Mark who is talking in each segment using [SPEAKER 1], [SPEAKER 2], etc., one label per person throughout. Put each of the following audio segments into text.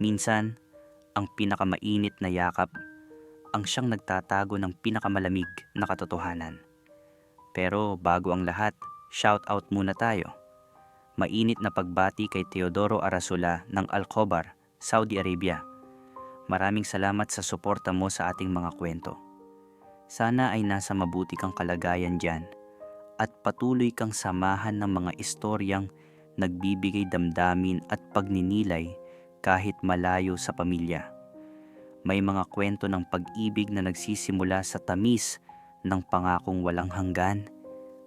[SPEAKER 1] Minsan, ang pinakamainit na yakap ang siyang nagtatago ng pinakamalamig na katotohanan. Pero bago ang lahat, shout out muna tayo. Mainit na pagbati kay Teodoro Arasula ng Alcobar, Saudi Arabia. Maraming salamat sa suporta mo sa ating mga kwento. Sana ay nasa mabuti kang kalagayan dyan at patuloy kang samahan ng mga istoryang nagbibigay damdamin at pagninilay kahit malayo sa pamilya. May mga kwento ng pag-ibig na nagsisimula sa tamis ng pangakong walang hanggan,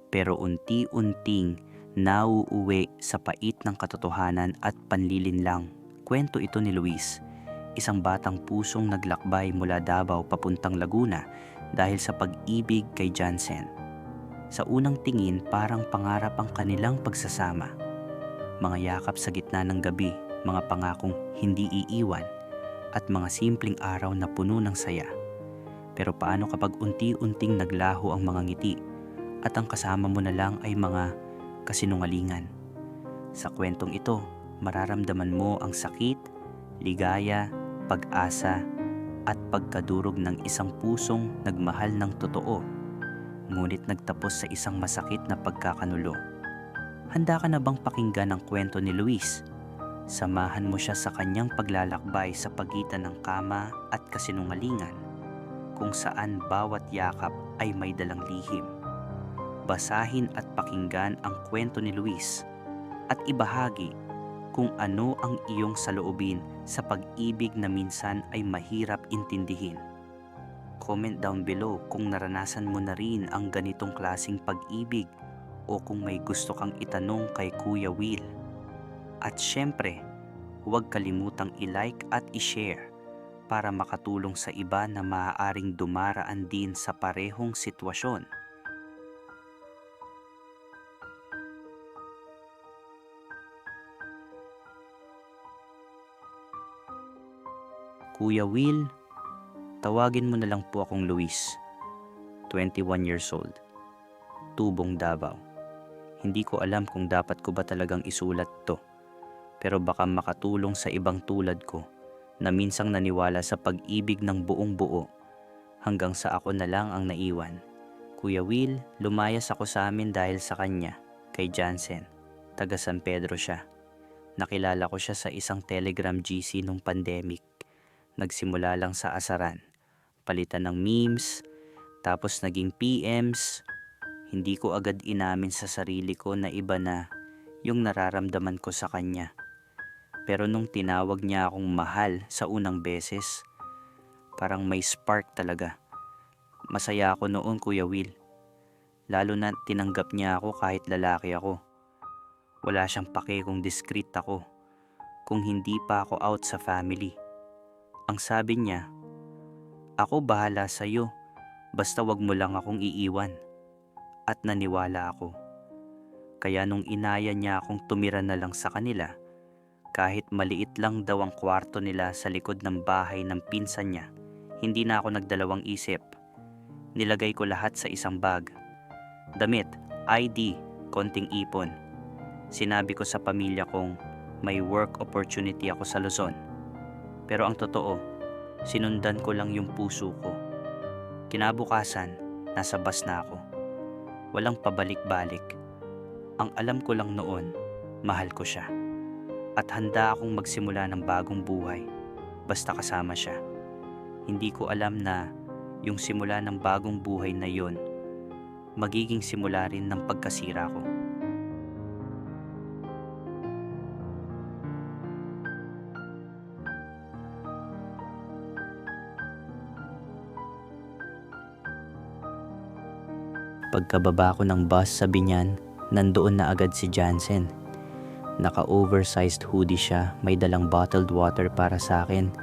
[SPEAKER 1] pero unti-unting nauuwi sa pait ng katotohanan at panlilinlang. Kwento ito ni Luis, isang batang pusong naglakbay mula Davao papuntang Laguna dahil sa pag-ibig kay Jansen. Sa unang tingin parang pangarap ang kanilang pagsasama. Mga yakap sa gitna ng gabi, mga pangakong hindi iiwan, at mga simpleng araw na puno ng saya. Pero paano kapag unti-unting naglaho ang mga ngiti at ang kasama mo na lang ay mga kasinungalingan? Sa kwentong ito, mararamdaman mo ang sakit, ligaya, pag-asa, at pagkadurog ng isang pusong nagmahal ng totoo, ngunit nagtapos sa isang masakit na pagkakanulo. Handa ka na bang pakinggan ang kwento ni Luis? Samahan mo siya sa kanyang paglalakbay sa pagitan ng kama at kasinungalingan kung saan bawat yakap ay may dalang lihim. Basahin at pakinggan ang kwento ni Luis at ibahagi kung ano ang iyong saloobin sa pag-ibig na minsan ay mahirap intindihin. Comment down below kung naranasan mo na rin ang ganitong klasing pag-ibig o kung may gusto kang itanong kay Kuya Will. At syempre, huwag kalimutang i-like at i-share para makatulong sa iba na maaaring dumaraan din sa parehong sitwasyon. Kuya Will, tawagin mo na lang po akong Luis, 21 years old, tubong Davao. Hindi ko alam kung dapat ko ba talagang isulat to pero baka makatulong sa ibang tulad ko na minsang naniwala sa pag-ibig ng buong buo hanggang sa ako na lang ang naiwan. Kuya Will, lumayas ako sa amin dahil sa kanya, kay Jansen. Taga San Pedro siya. Nakilala ko siya sa isang Telegram GC nung pandemic. Nagsimula lang sa asaran. Palitan ng memes, tapos naging PMs. Hindi ko agad inamin sa sarili ko na iba na yung nararamdaman ko sa kanya. Pero nung tinawag niya akong mahal sa unang beses, parang may spark talaga. Masaya ako noon Kuya Will. Lalo na tinanggap niya ako kahit lalaki ako. Wala siyang pake kung discreet ako, kung hindi pa ako out sa family. Ang sabi niya, ako bahala sa'yo, basta wag mo lang akong iiwan. At naniwala ako. Kaya nung inaya niya akong tumira na lang sa kanila, kahit maliit lang daw ang kwarto nila sa likod ng bahay ng pinsan niya, hindi na ako nagdalawang isip. Nilagay ko lahat sa isang bag. Damit, ID, konting ipon. Sinabi ko sa pamilya kong may work opportunity ako sa Luzon. Pero ang totoo, sinundan ko lang yung puso ko. Kinabukasan, nasa bus na ako. Walang pabalik-balik. Ang alam ko lang noon, mahal ko siya. At handa akong magsimula ng bagong buhay, basta kasama siya. Hindi ko alam na yung simula ng bagong buhay na yon, magiging simula rin ng pagkasira ko. Pagkababa ko ng bus sa Binyan, nandoon na agad si Jansen. Naka-oversized hoodie siya, may dalang bottled water para sa akin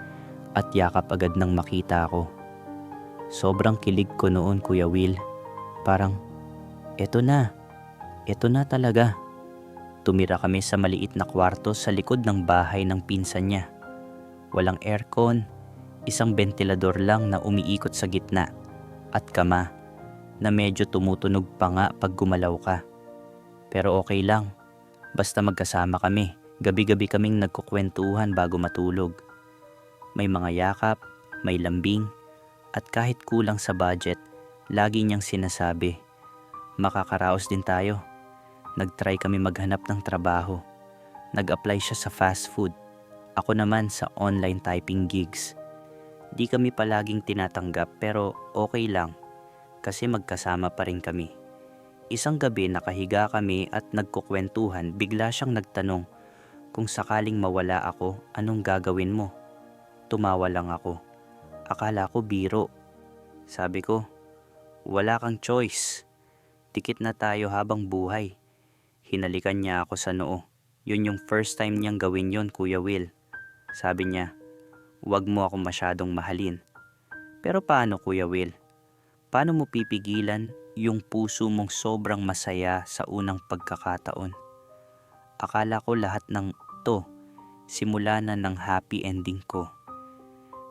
[SPEAKER 1] at yakap agad nang makita ako. Sobrang kilig ko noon Kuya Will. Parang, eto na, eto na talaga. Tumira kami sa maliit na kwarto sa likod ng bahay ng pinsan niya. Walang aircon, isang ventilador lang na umiikot sa gitna at kama na medyo tumutunog pa nga pag gumalaw ka. Pero okay lang, basta magkasama kami. Gabi-gabi kaming nagkukwentuhan bago matulog. May mga yakap, may lambing, at kahit kulang sa budget, lagi niyang sinasabi, makakaraos din tayo. Nag-try kami maghanap ng trabaho. Nag-apply siya sa fast food. Ako naman sa online typing gigs. Di kami palaging tinatanggap pero okay lang kasi magkasama pa rin kami. Isang gabi nakahiga kami at nagkukwentuhan bigla siyang nagtanong kung sakaling mawala ako anong gagawin mo. Tumawa lang ako. Akala ko biro. Sabi ko, wala kang choice. Tikit na tayo habang buhay. Hinalikan niya ako sa noo. Yun yung first time niyang gawin yon Kuya Will. Sabi niya, huwag mo ako masyadong mahalin. Pero paano Kuya Will? Paano mo pipigilan yung puso mong sobrang masaya sa unang pagkakataon? Akala ko lahat ng to simula na ng happy ending ko.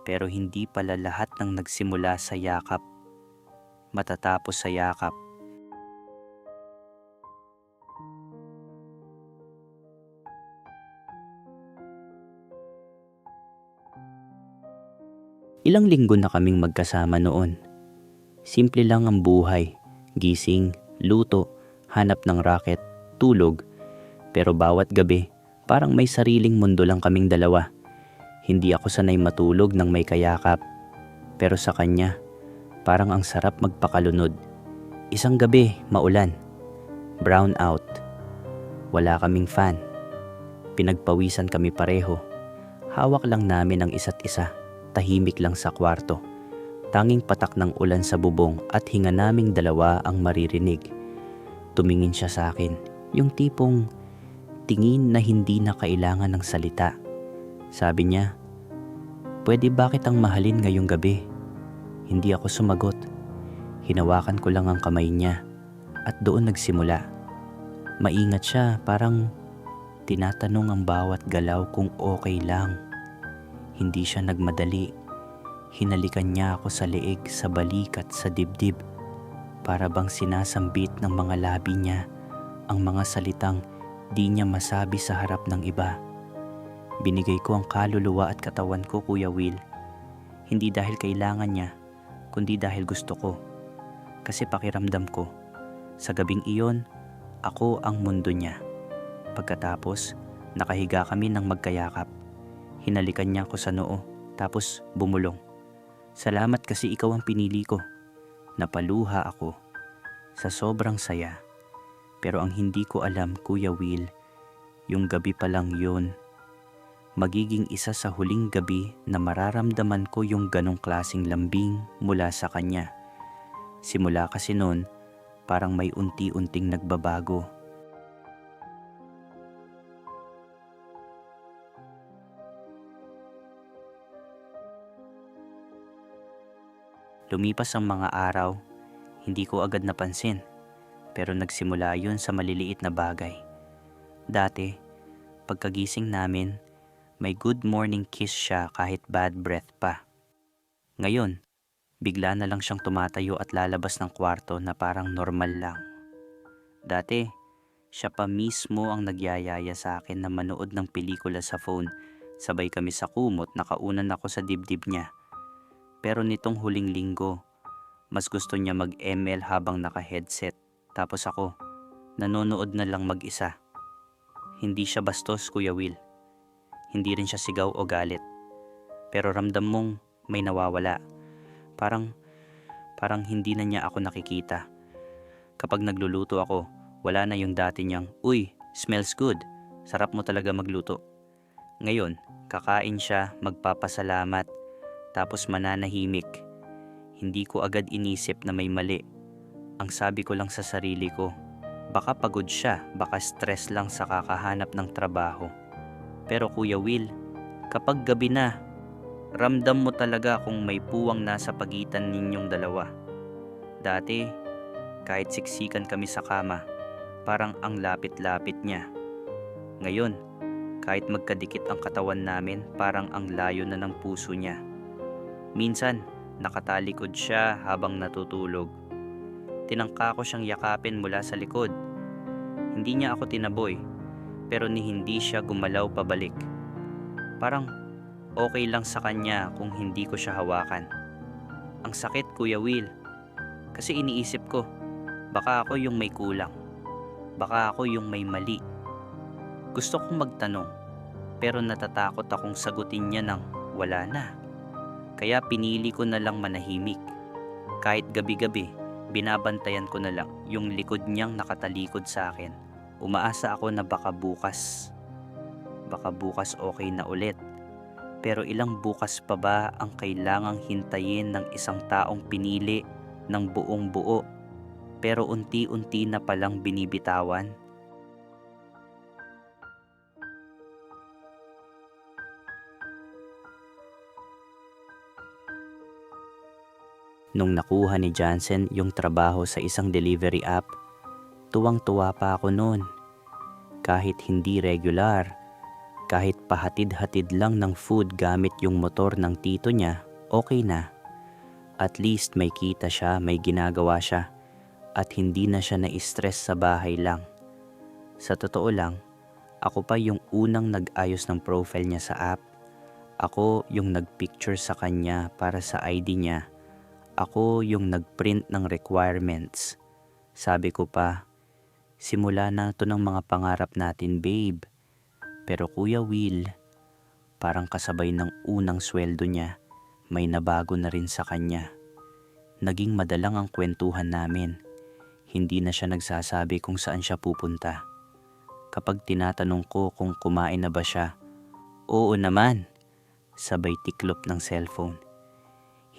[SPEAKER 1] Pero hindi pala lahat ng nagsimula sa yakap. Matatapos sa yakap. Ilang linggo na kaming magkasama noon. Simple lang ang buhay. Gising, luto, hanap ng racket, tulog. Pero bawat gabi, parang may sariling mundo lang kaming dalawa. Hindi ako sanay matulog ng may kayakap. Pero sa kanya, parang ang sarap magpakalunod. Isang gabi, maulan. Brown out. Wala kaming fan. Pinagpawisan kami pareho. Hawak lang namin ang isa't isa. Tahimik lang sa kwarto. Tanging patak ng ulan sa bubong at hinga naming dalawa ang maririnig. Tumingin siya sa akin, yung tipong tingin na hindi na kailangan ng salita. Sabi niya, Pwede ba kitang mahalin ngayong gabi? Hindi ako sumagot. Hinawakan ko lang ang kamay niya at doon nagsimula. Maingat siya parang tinatanong ang bawat galaw kung okay lang. Hindi siya nagmadali. Hinalikan niya ako sa leeg, sa balikat, sa dibdib. Para bang sinasambit ng mga labi niya ang mga salitang di niya masabi sa harap ng iba. Binigay ko ang kaluluwa at katawan ko, Kuya Will. Hindi dahil kailangan niya, kundi dahil gusto ko. Kasi pakiramdam ko, sa gabing iyon, ako ang mundo niya. Pagkatapos, nakahiga kami ng magkayakap. Hinalikan niya ako sa noo, tapos bumulong. Salamat kasi ikaw ang pinili ko. Napaluha ako sa sobrang saya. Pero ang hindi ko alam, Kuya Will, yung gabi pa lang yun magiging isa sa huling gabi na mararamdaman ko yung ganong klasing lambing mula sa kanya. Simula kasi noon, parang may unti-unting nagbabago. Lumipas ang mga araw, hindi ko agad napansin, pero nagsimula yun sa maliliit na bagay. Dati, pagkagising namin, may good morning kiss siya kahit bad breath pa. Ngayon, bigla na lang siyang tumatayo at lalabas ng kwarto na parang normal lang. Dati, siya pa mismo ang nagyayaya sa akin na manood ng pelikula sa phone. Sabay kami sa kumot, nakaunan ako sa dibdib niya. Pero nitong huling linggo, mas gusto niya mag-ML habang naka-headset. Tapos ako, nanonood na lang mag-isa. Hindi siya bastos, Kuya Will. Hindi rin siya sigaw o galit. Pero ramdam mong may nawawala. Parang, parang hindi na niya ako nakikita. Kapag nagluluto ako, wala na yung dati niyang, Uy, smells good. Sarap mo talaga magluto. Ngayon, kakain siya, magpapasalamat, tapos mananahimik. Hindi ko agad inisip na may mali. Ang sabi ko lang sa sarili ko, baka pagod siya, baka stress lang sa kakahanap ng trabaho. Pero Kuya Will, kapag gabi na, ramdam mo talaga kung may puwang nasa pagitan ninyong dalawa. Dati, kahit siksikan kami sa kama, parang ang lapit-lapit niya. Ngayon, kahit magkadikit ang katawan namin, parang ang layo na ng puso niya. Minsan, nakatalikod siya habang natutulog. Tinangka ko siyang yakapin mula sa likod. Hindi niya ako tinaboy pero ni hindi siya gumalaw pabalik. Parang, okay lang sa kanya kung hindi ko siya hawakan. Ang sakit, Kuya Will. Kasi iniisip ko, baka ako yung may kulang. Baka ako yung may mali. Gusto kong magtanong, pero natatakot akong sagutin niya ng wala na. Kaya pinili ko na lang manahimik. Kahit gabi-gabi, binabantayan ko na lang yung likod niyang nakatalikod sa akin. Umaasa ako na baka bukas. Baka bukas okay na ulit. Pero ilang bukas pa ba ang kailangang hintayin ng isang taong pinili ng buong buo pero unti-unti na palang binibitawan? Nung nakuha ni Jansen yung trabaho sa isang delivery app, tuwang-tuwa pa ako noon. Kahit hindi regular, kahit pahatid-hatid lang ng food gamit yung motor ng tito niya, okay na. At least may kita siya, may ginagawa siya, at hindi na siya na-stress sa bahay lang. Sa totoo lang, ako pa yung unang nag-ayos ng profile niya sa app. Ako yung nag-picture sa kanya para sa ID niya. Ako yung nag-print ng requirements. Sabi ko pa, simula na to ng mga pangarap natin babe. Pero Kuya Will, parang kasabay ng unang sweldo niya, may nabago na rin sa kanya. Naging madalang ang kwentuhan namin. Hindi na siya nagsasabi kung saan siya pupunta. Kapag tinatanong ko kung kumain na ba siya, oo naman, sabay tiklop ng cellphone.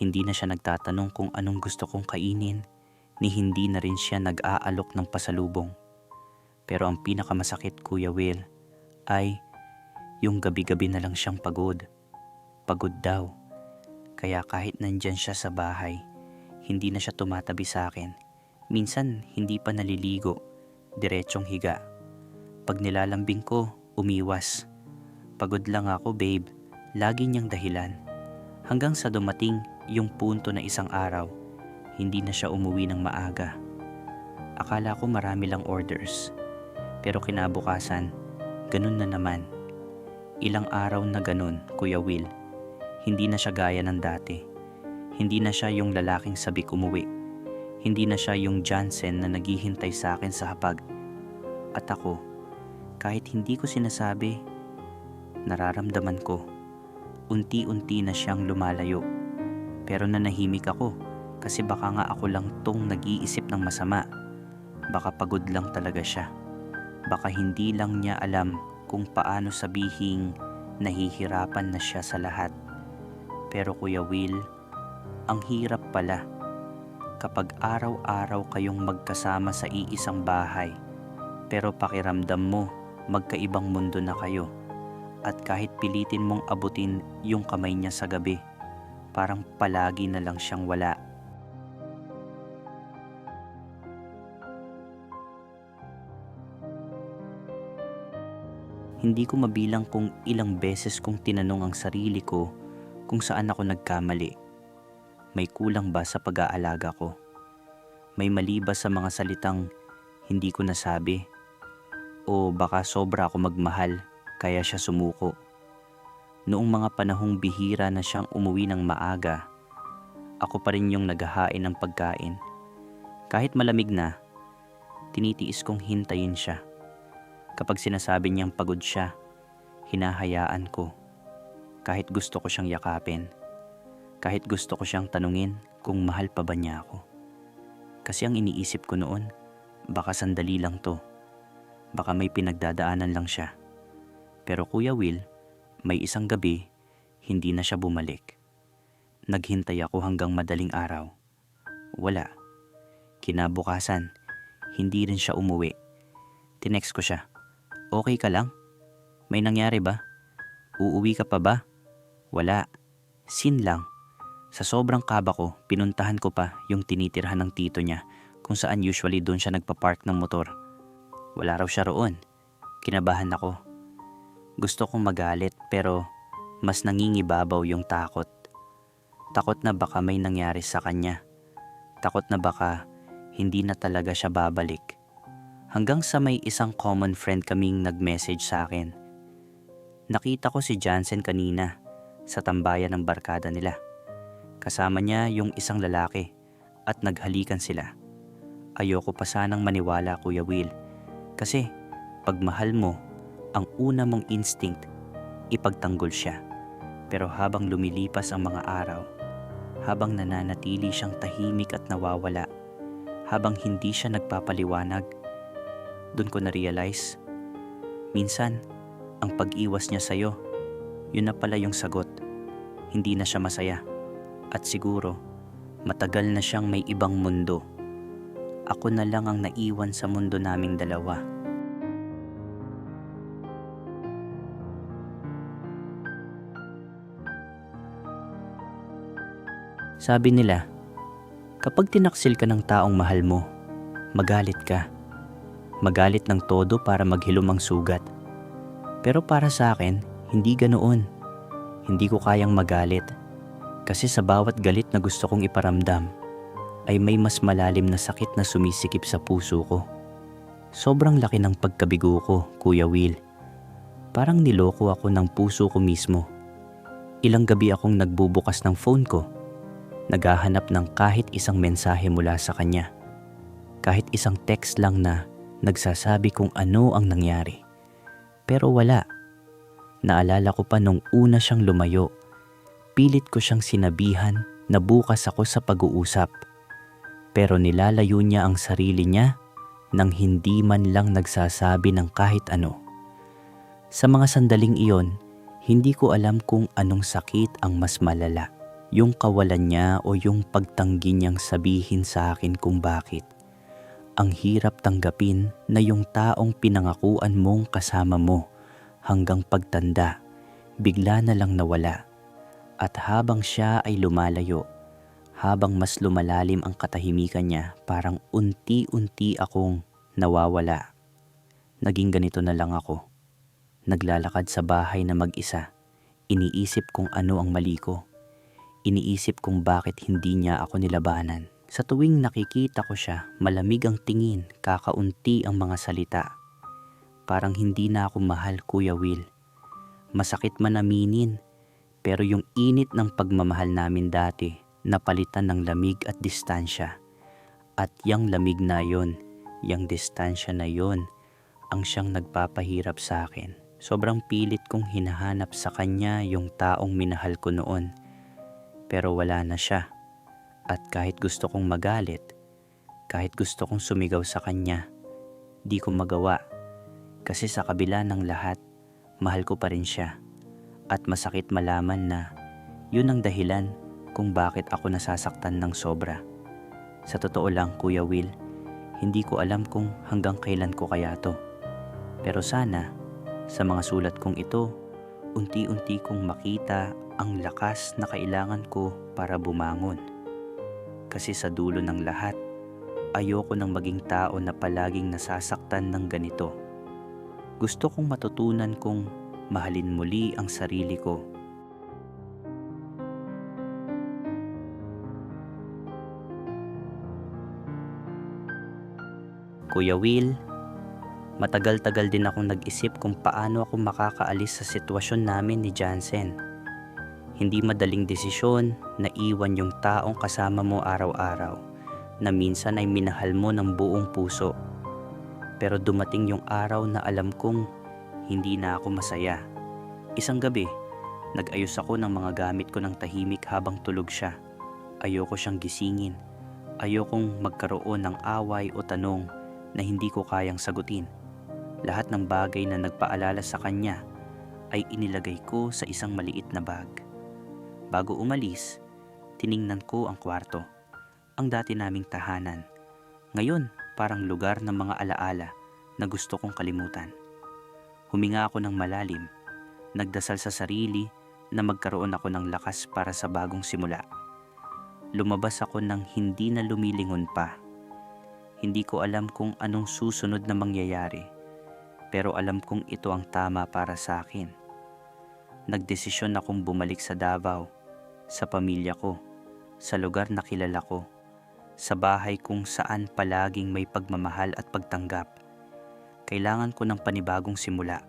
[SPEAKER 1] Hindi na siya nagtatanong kung anong gusto kong kainin, ni hindi na rin siya nag-aalok ng pasalubong. Pero ang pinakamasakit, Kuya Will, ay yung gabi-gabi na lang siyang pagod. Pagod daw. Kaya kahit nandyan siya sa bahay, hindi na siya tumatabi sa akin. Minsan hindi pa naliligo, diretsong higa. Pag nilalambing ko, umiwas. Pagod lang ako babe, lagi niyang dahilan. Hanggang sa dumating yung punto na isang araw, hindi na siya umuwi ng maaga. Akala ko marami lang orders. Pero kinabukasan, ganun na naman. Ilang araw na ganun, Kuya Will. Hindi na siya gaya ng dati. Hindi na siya yung lalaking sabik umuwi. Hindi na siya yung Jansen na naghihintay sa akin sa hapag. At ako, kahit hindi ko sinasabi, nararamdaman ko. Unti-unti na siyang lumalayo. Pero nanahimik ako kasi baka nga ako lang tong nag-iisip ng masama. Baka pagod lang talaga siya. Baka hindi lang niya alam kung paano sabihing nahihirapan na siya sa lahat. Pero Kuya Will, ang hirap pala kapag araw-araw kayong magkasama sa iisang bahay pero pakiramdam mo magkaibang mundo na kayo at kahit pilitin mong abutin yung kamay niya sa gabi parang palagi na lang siyang wala. Hindi ko mabilang kung ilang beses kong tinanong ang sarili ko kung saan ako nagkamali. May kulang ba sa pag-aalaga ko? May mali ba sa mga salitang hindi ko nasabi? O baka sobra ako magmahal kaya siya sumuko? Noong mga panahong bihira na siyang umuwi ng maaga, ako pa rin yung naghahain ng pagkain. Kahit malamig na, tinitiis kong hintayin siya. Kapag sinasabi niyang pagod siya, hinahayaan ko. Kahit gusto ko siyang yakapin. Kahit gusto ko siyang tanungin kung mahal pa ba niya ako. Kasi ang iniisip ko noon, baka sandali lang to. Baka may pinagdadaanan lang siya. Pero Kuya Will, may isang gabi, hindi na siya bumalik. Naghintay ako hanggang madaling araw. Wala. Kinabukasan, hindi rin siya umuwi. Tinext ko siya. Okay ka lang? May nangyari ba? Uuwi ka pa ba? Wala. Sin lang. Sa sobrang kaba ko, pinuntahan ko pa yung tinitirhan ng tito niya kung saan usually doon siya nagpa-park ng motor. Wala raw siya roon. Kinabahan ako. Gusto kong magalit pero mas nangingibabaw yung takot. Takot na baka may nangyari sa kanya. Takot na baka hindi na talaga siya babalik. Hanggang sa may isang common friend kaming nag-message sa akin. Nakita ko si Jansen kanina. sa tambayan ng barkada nila. Kasama niya yung isang lalaki at naghalikan sila. Ayoko pa sanang maniwala Kuya Will kasi pag mahal mo, ang una mong instinct, ipagtanggol siya. Pero habang lumilipas ang mga araw, habang nananatili siyang tahimik at nawawala, habang hindi siya nagpapaliwanag, doon ko na-realize, minsan, ang pag-iwas niya sa'yo, yun na pala yung sagot. Hindi na siya masaya. At siguro, matagal na siyang may ibang mundo. Ako na lang ang naiwan sa mundo naming dalawa. Sabi nila, kapag tinaksil ka ng taong mahal mo, magalit ka. Magalit ng todo para maghilom ang sugat. Pero para sa akin, hindi ganoon. Hindi ko kayang magalit. Kasi sa bawat galit na gusto kong iparamdam, ay may mas malalim na sakit na sumisikip sa puso ko. Sobrang laki ng pagkabigo ko, Kuya Will. Parang niloko ako ng puso ko mismo. Ilang gabi akong nagbubukas ng phone ko naghahanap ng kahit isang mensahe mula sa kanya. Kahit isang text lang na nagsasabi kung ano ang nangyari. Pero wala. Naalala ko pa nung una siyang lumayo. Pilit ko siyang sinabihan na bukas ako sa pag-uusap. Pero nilalayo niya ang sarili niya nang hindi man lang nagsasabi ng kahit ano. Sa mga sandaling iyon, hindi ko alam kung anong sakit ang mas malala yung kawalan niya o yung pagtanggi niyang sabihin sa akin kung bakit. Ang hirap tanggapin na yung taong pinangakuan mong kasama mo hanggang pagtanda, bigla na lang nawala. At habang siya ay lumalayo, habang mas lumalalim ang katahimikan niya, parang unti-unti akong nawawala. Naging ganito na lang ako. Naglalakad sa bahay na mag-isa. Iniisip kung ano ang mali ko Iniisip kong bakit hindi niya ako nilabanan. Sa tuwing nakikita ko siya, malamig ang tingin, kakaunti ang mga salita. Parang hindi na ako mahal, Kuya Will. Masakit man aminin, pero yung init ng pagmamahal namin dati, napalitan ng lamig at distansya. At yang lamig na yon, yang distansya na yon, ang siyang nagpapahirap sa akin. Sobrang pilit kong hinahanap sa kanya yung taong minahal ko noon pero wala na siya. At kahit gusto kong magalit, kahit gusto kong sumigaw sa kanya, di ko magawa. Kasi sa kabila ng lahat, mahal ko pa rin siya. At masakit malaman na yun ang dahilan kung bakit ako nasasaktan ng sobra. Sa totoo lang, Kuya Will, hindi ko alam kung hanggang kailan ko kaya to. Pero sana, sa mga sulat kong ito, unti-unti kong makita ang lakas na kailangan ko para bumangon. Kasi sa dulo ng lahat, ayoko nang maging tao na palaging nasasaktan ng ganito. Gusto kong matutunan kong mahalin muli ang sarili ko. Kuya Will, matagal-tagal din akong nag-isip kung paano ako makakaalis sa sitwasyon namin ni Jansen hindi madaling desisyon na iwan yung taong kasama mo araw-araw na minsan ay minahal mo ng buong puso. Pero dumating yung araw na alam kong hindi na ako masaya. Isang gabi, nag-ayos ako ng mga gamit ko ng tahimik habang tulog siya. Ayoko siyang gisingin. Ayokong magkaroon ng away o tanong na hindi ko kayang sagutin. Lahat ng bagay na nagpaalala sa kanya ay inilagay ko sa isang maliit na bag. Bago umalis, tiningnan ko ang kwarto, ang dati naming tahanan. Ngayon, parang lugar ng mga alaala na gusto kong kalimutan. Huminga ako ng malalim, nagdasal sa sarili na magkaroon ako ng lakas para sa bagong simula. Lumabas ako ng hindi na lumilingon pa. Hindi ko alam kung anong susunod na mangyayari, pero alam kong ito ang tama para sa akin. Nagdesisyon akong bumalik sa Davao sa pamilya ko, sa lugar na kilala ko, sa bahay kung saan palaging may pagmamahal at pagtanggap. Kailangan ko ng panibagong simula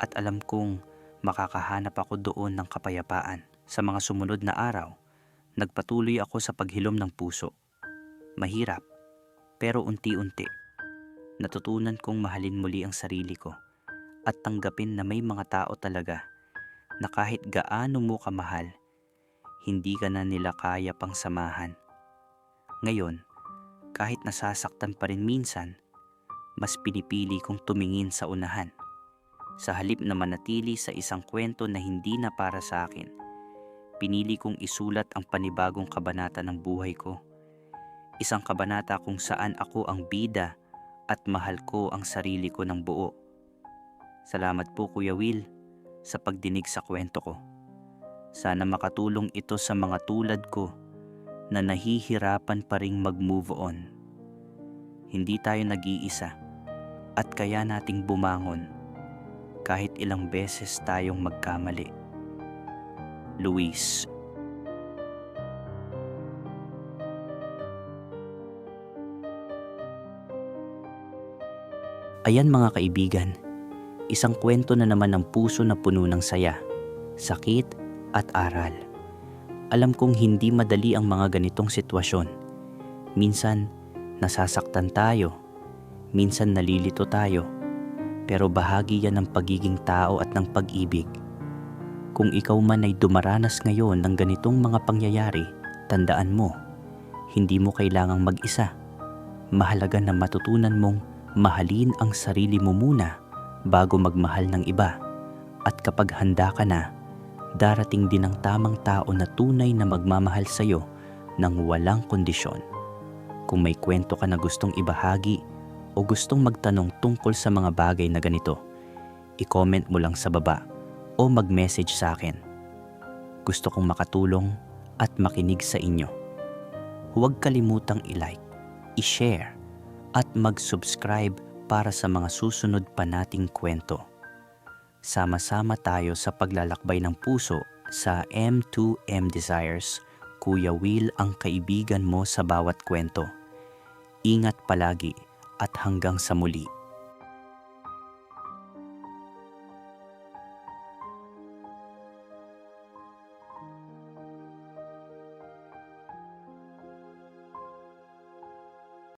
[SPEAKER 1] at alam kong makakahanap ako doon ng kapayapaan. Sa mga sumunod na araw, nagpatuloy ako sa paghilom ng puso. Mahirap, pero unti-unti. Natutunan kong mahalin muli ang sarili ko at tanggapin na may mga tao talaga na kahit gaano mo kamahal, hindi ka na nila kaya pang samahan. Ngayon, kahit nasasaktan pa rin minsan, mas pinipili kong tumingin sa unahan. Sa halip na manatili sa isang kwento na hindi na para sa akin, pinili kong isulat ang panibagong kabanata ng buhay ko. Isang kabanata kung saan ako ang bida at mahal ko ang sarili ko ng buo. Salamat po Kuya Will sa pagdinig sa kwento ko. Sana makatulong ito sa mga tulad ko na nahihirapan pa ring mag-move on. Hindi tayo nag-iisa at kaya nating bumangon kahit ilang beses tayong magkamali. Luis Ayan mga kaibigan, isang kwento na naman ng puso na puno ng saya, sakit at aral. Alam kong hindi madali ang mga ganitong sitwasyon. Minsan, nasasaktan tayo. Minsan nalilito tayo. Pero bahagi yan ng pagiging tao at ng pag-ibig. Kung ikaw man ay dumaranas ngayon ng ganitong mga pangyayari, tandaan mo, hindi mo kailangang mag-isa. Mahalaga na matutunan mong mahalin ang sarili mo muna bago magmahal ng iba. At kapag handa ka na, darating din ang tamang tao na tunay na magmamahal sa iyo ng walang kondisyon. Kung may kwento ka na gustong ibahagi o gustong magtanong tungkol sa mga bagay na ganito, i-comment mo lang sa baba o mag-message sa akin. Gusto kong makatulong at makinig sa inyo. Huwag kalimutang i-like, i-share at mag-subscribe para sa mga susunod pa nating kwento. Sama-sama tayo sa paglalakbay ng puso sa M2M Desires. Kuya Will ang kaibigan mo sa bawat kwento. Ingat palagi at hanggang sa muli.